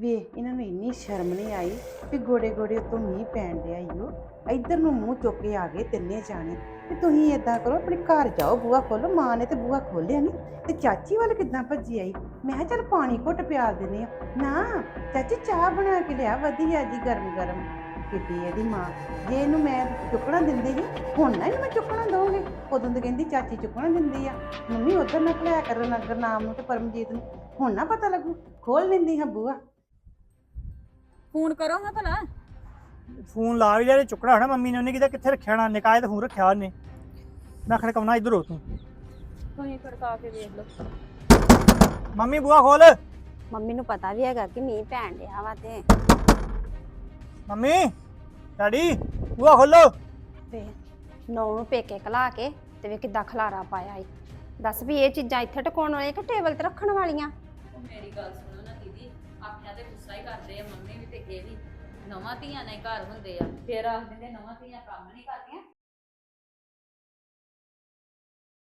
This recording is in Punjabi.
ਵੇਖ, ਇਹਨਾਂ ਨੂੰ ਇੰਨੀ ਸ਼ਰਮ ਨਹੀਂ ਆਈ ਵੀ ਗੋੜੇ ਗੋੜੇ ਉੱਤੋਂ ਮੀਂਹ ਪੈਣ ਡਿਆ ਈ ਓ। ਇੱਧਰ ਨੂੰ ਮੂੰਹ ਚੁੱਕ ਕੇ ਆ ਗਏ ਤਿੰਨੇ ਜਾਣੇ। ਤੇ ਤੁਸੀਂ ਏਦਾਂ ਕਰੋ, ਆਪਣੇ ਘਰ ਜਾਓ, ਬੂਹਾ ਖੋਲੋ। ਮਾਂ ਨੇ ਤੇ ਬੂਹਾ ਖੋਲਿਆ ਨਹੀਂ ਤੇ ਚਾਚੀ ਵੱਲ ਕਿੱਦਾਂ ਭੱਜੀ ਆਈ? ਮੈਂ ਕਿਹਾ, ਚੱਲ ਪਾਣੀ ਘੁੱਟ ਪਿਆਲ ਦਿੰਦੇ ਆ ਨਾ, ਚਾਚੀ ਚਾਹ ਬਣਾ ਕੇ ਲਿਆ, ਵਧੀਆ ਜੀ ਗਰਮ ਗਰਮ ਕਿੱਡੀ ਇਹਦੀ ਮਾਂ। ਜੇ ਇਹਨੂੰ ਮੈਂ ਚੁੱਕਣਾ ਦਿੰਦੀ ਸੀ, ਹੁਣ ਨਾ ਇਹਨੂੰ ਮੈਂ ਚੁੱਕਣਾ ਦਊਂਗੀ। ਉਦੋਂ ਤੇ ਕਹਿੰਦੀ ਚਾਚੀ ਚੁੱਕਣਾ ਦਿੰਦੀ ਆ। ਮੰਮੀ ਉਧਰ ਨਾ ਖਲਿਆ ਕਰਨ ਨਗਰ ਨਾਮ ਨੂੰ ਤੇ ਪਰਮਜੀਤ ਨੂੰ। ਹੁਣ ਨਾ ਪਤਾ ਲੱਗੂ। ਖੋਲ ਲੈਂਦੀ ਹਾਂ ਬੂਆ ਫੋਨ ਕਰੋ ਹਾਂ ਭਲਾ। ਫੋਨ ਲਾ ਵੀ ਲਿਆ ਤੇ ਚੁੱਕਣਾ ਹੋਣਾ ਮੰਮੀ ਨੇ ਉਹਨੇ ਕਿਤੇ ਕਿੱਥੇ ਰੱਖਿਆ ਹੋਣਾ? ਨਿਕਾਏ ਤੇ ਫੋਨ ਰੱਖਿਆ ਉਹਨੇ। ਮੈਂ ਖੜਕਾਉਣਾ ਇੱਧਰ ਹੋ ਤੂੰ। ਤੁਸੀਂ ਖੜਕਾ ਕੇ ਵੇਖ ਲਓ। ਮੰਮੀ ਬੂਆ ਖੋਲ। ਮੰਮੀ ਨੂੰ ਪਤਾ ਵੀ ਹੈਗਾ ਕਿ ਮੀਂਹ ਪੈਣ ਡਿਆ ਵਾ ਤੇ। ਮੰਮੀ ਡੈਡੀ ਬੂਆ ਖੋਲੋ। ਵੇ ਨੌ ਨੂੰ ਪੇਕੇ ਕਲਾ ਕੇ ਤੇ ਵੇ ਕਿੱਦਾਂ ਖਲਾਰਾ ਪਾਇਆ ਈ। ਦੱਸ ਵੀ ਇਹ ਚੀਜ਼ਾਂ ਇੱਥੇ ਟਿਕਾਉਣ ਵਾਲੀਆਂ ਕਿ ਟੇਬਲ ਤੇ ਰੱਖਣ ਵਾਲੀਆਂ? ਮੇਰੀ ਗੱਲ ਸੁਣੋ। ਨਾ ਆਖਿਆ ਤੇ ਗੁੱਸਾ ਹੀ ਕਰਦੇ ਆ ਮੰਮੀ ਵੀ ਤੇ ਇਹ ਵੀ ਨਵਾਂ ਧੀਆਂ ਨੇ ਘਰ ਹੁੰਦੇ ਆ। ਫੇਰ ਆਖਦੇ ਦਿੰਦੇ ਨਵਾਂ ਧੀਆਂ ਕੰਮ ਨਹੀਂ ਕਰਦੀਆਂ।